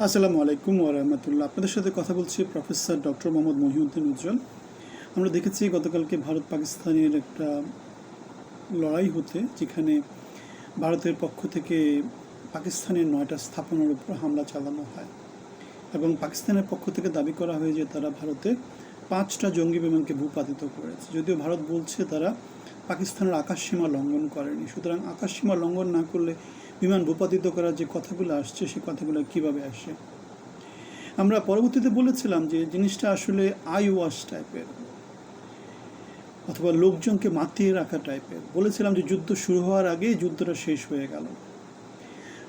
আসসালামু আলাইকুম ওরহমতুল্লাহ আপনাদের সাথে কথা বলছি প্রফেসর ডক্টর মোহাম্মদ মহিউদ্দিন উজ্জ্বল। আমরা দেখেছি গতকালকে ভারত পাকিস্তানের একটা লড়াই হতে, যেখানে ভারতের পক্ষ থেকে পাকিস্তানের নয়টা স্থাপনার উপর হামলা চালানো হয় এবং পাকিস্তানের পক্ষ থেকে দাবি করা হয় যে তারা ভারতে পাঁচটা জঙ্গি বিমানকে ভূপাতিত করেছে। যদিও ভারত বলছে তারা পাকিস্তানের আকাশসীমা লঙ্ঘন করেনি। সুতরাং আকাশসীমা লঙ্ঘন না করলে বিমান ভূপাতিত করার যে কথাগুলো আসছে, সে কথাগুলো কীভাবে আসে? আমরা পরবর্তীতে বলেছিলাম যে জিনিসটা আসলে আই ওয়াশ টাইপের অথবা লোকজনকে মাতিয়ে রাখা টাইপের। বলেছিলাম যে যুদ্ধ শুরু হওয়ার আগেই যুদ্ধটা শেষ হয়ে গেল।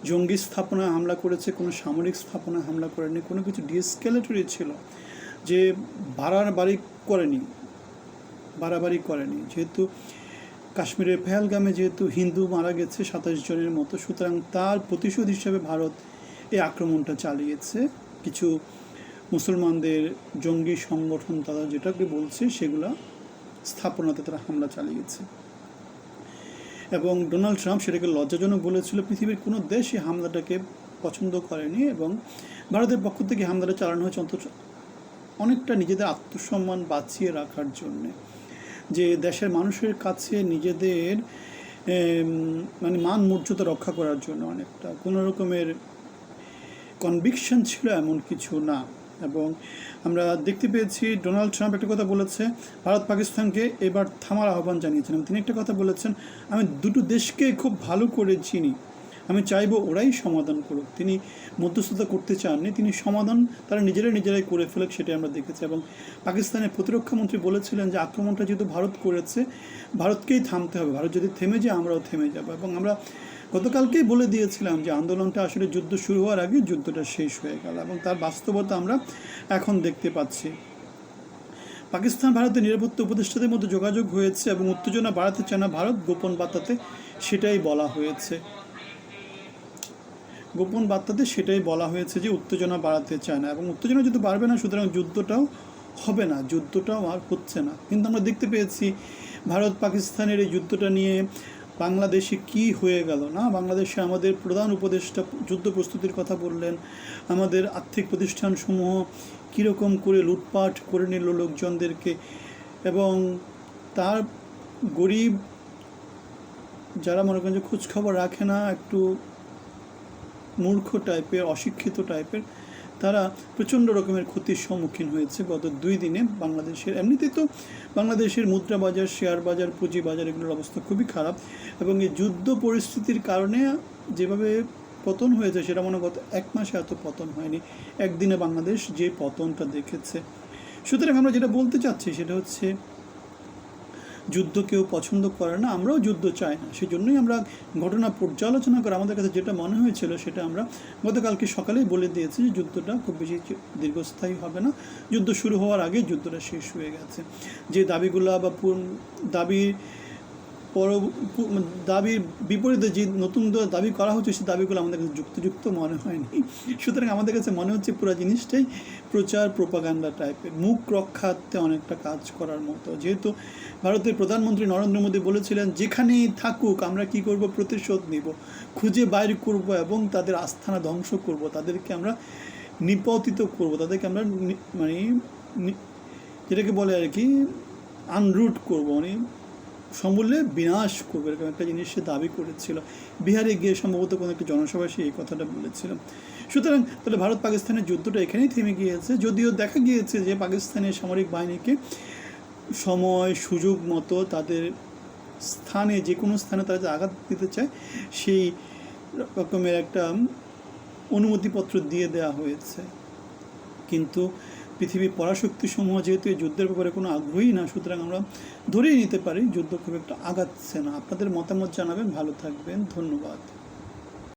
জঙ্গি স্থাপনায় হামলা করেছে, কোনো সামরিক স্থাপনায় হামলা করেনি, কোনো কিছু ডিএসকেলেটরি ছিল যে বাড়াবাড়ি করেনি বাড়াবাড়ি করেনি। যেহেতু কাশ্মীরের পেহেলগামে যেহেতু হিন্দু মারা গেছে সাতাশ জনের মতো, সুতরাং তার প্রতিশোধ হিসেবে ভারত এই আক্রমণটা চালিয়েছে। কিছু মুসলমানদের জঙ্গি সংগঠন তারা যেটাকে বলছে, সেগুলা স্থাপনাতে তারা হামলা চালিয়েছে। এবং ডোনাল্ড ট্রাম্প সেটাকে লজ্জাজনক বলেছিল, পৃথিবীর কোনো দেশ এই হামলাটাকে পছন্দ করেনি এবং ভারতের পক্ষ থেকে হামলাটা চালানো হয়েছে অন্তত অনেকটা নিজেদের আত্মসম্মান বাঁচিয়ে রাখার জন্যে। যে দেশের মানুষের কাছে নিজেদের মানে মান মর্যাদা রক্ষা করার জন্য অনেকটা কোনো রকমের কনভিকশন ছিল এমন কিছু না। এবং আমরা দেখতে পেয়েছি ডোনাল্ড ট্রাম্প একটা কথা বলেছে, ভারত পাকিস্তানকে এবার থামার আহ্বান জানিয়েছেন। তিনি একটা কথা বলেছেন, আমি দুটো দেশকে খুব ভালো করে চিনি। আমি চাইব ওরাই সমাধান করুক। তিনি মধ্যস্থতা করতে চাননি, তিনি সমাধান তারা নিজেরাই নিজেরাই করে ফেলুক সেটাই আমরা দেখেছি এবং পাকিস্তানের প্রতিরক্ষা মন্ত্রী বলেছিলেন যে আক্রমণটা যেহেতু ভারত করেছে, ভারতকেই থামতে হবে। ভারত যদি থেমে যায়, আমরাও থেমে যাব এবং আমরা গতকালকেই বলে দিয়েছিলাম যে আন্দোলনটা আসলে যুদ্ধ শুরু হওয়ার আগে যুদ্ধটা শেষ হয়ে গেল এবং তার বাস্তবতা আমরা এখন দেখতে পাচ্ছি। পাকিস্তান ভারতের নিরাপত্তা উপদেষ্টাদের মধ্যে যোগাযোগ হয়েছে এবং উত্তেজনা বাড়াতে চায় না ভারত, গোপন বার্তাতে সেটাই বলা হয়েছে। গোপন বার্তাতে সেটাই বলা হয়েছে যে উত্তেজনা বাড়াতে চায় না এবং উত্তেজনা যদি বাড়বে না, সুতরাং যুদ্ধটাও হবে না, যুদ্ধটাও আর হচ্ছে না। কিন্তু আমরা দেখতে পেয়েছি ভারত পাকিস্তানের এই যুদ্ধটা নিয়ে বাংলাদেশে কি হয়ে গেল, না? বাংলাদেশে আমাদের প্রধান উপদেষ্টা যুদ্ধ প্রস্তুতির কথা বললেন, আমাদের আর্থিক প্রতিষ্ঠানসমূহ কীরকম করে লুটপাট করে নিল লোকজনদেরকে এবং তার গরিব যারা মনে করেন যে খোঁজখবর রাখে না, একটু মূর্খ টাইপের অশিক্ষিত টাইপের তারা প্রচণ্ড রকমের ক্ষতির সম্মুখীন হয়েছে গত দুই দিনে বাংলাদেশের। এমনিতেই তো বাংলাদেশের মুদ্রা বাজার শেয়ার বাজার, পুঁজি বাজার এগুলোর অবস্থা খুবই খারাপ এবং এই যুদ্ধ পরিস্থিতির কারণে যেভাবে পতন হয়েছে সেটা মনে গত এক মাসে এত পতন হয়নি। একদিনে বাংলাদেশ যে পতনটা দেখেছে। সুতরাং আমরা যেটা বলতে চাচ্ছি সেটা হচ্ছে যুদ্ধ কেউ পছন্দ করে না, আমরাও যুদ্ধ চাই না। সেই জন্যই আমরা ঘটনা পর্যালোচনা করে আমাদের কাছে যেটা মনে হয়েছিল সেটা আমরা গতকালকে সকালেই বলে দিয়েছি যে যুদ্ধটা খুব বেশি দীর্ঘস্থায়ী হবে না। যুদ্ধ শুরু হওয়ার আগে যুদ্ধটা শেষ হয়ে গেছে। যে দাবিগুলো বা দাবি পর পু- দাবির বিপরীতে যে নতুন দাবি করা হচ্ছে সেই দাবিগুলো আমাদের কাছে যুক্তিযুক্ত মনে হয়নি। সুতরাং আমাদের কাছে মনে হচ্ছে পুরো জিনিসটাই প্রচার প্রোপাগান্ডা টাইপের মুখ রক্ষার্থে অনেকটা কাজ করার মতো। যেহেতু ভারতের প্রধানমন্ত্রী নরেন্দ্র মোদী বলেছিলেন, যেখানেই থাকুক, আমরা কি করব? প্রতিশোধ নিব। খুঁজে বাইর করব এবং তাদের আস্থানা ধ্বংস করব। তাদেরকে আমরা নিপতিত করব। তাদেরকে আমরা মানে যেটাকে বলে আর কি আনরুট করব। মানে সমূলে বিনাশ করবে এরকম একটা জিনিস সে দাবি করেছিল। বিহারে গিয়ে সম্ভবত কোনো একটা জনসভায় সে এই কথাটা বলেছিল। সুতরাং তাহলে ভারত পাকিস্তানের যুদ্ধটা এখানেই থেমে গিয়েছে। যদিও দেখা গিয়েছে যে পাকিস্তানের সামরিক বাহিনীকে সময়, সুযোগ মতো তাদের স্থানে যে কোনো স্থানে তারা যে আঘাত দিতে চায়, সেই রকমের একটা অনুমতিপত্র দিয়ে দেওয়া হয়েছে। কিন্তু পৃথিবীর পরাশক্তি সমূহ যেহেতু এই যুদ্ধের ব্যাপারে কোনো আগ্রহী না, সুতরাং আমরা ধরেই নিতে পারি, যুদ্ধ খুব একটা আগাচ্ছে না। আপনাদের মতামত জানাবেন, ভালো থাকবেন, ধন্যবাদ।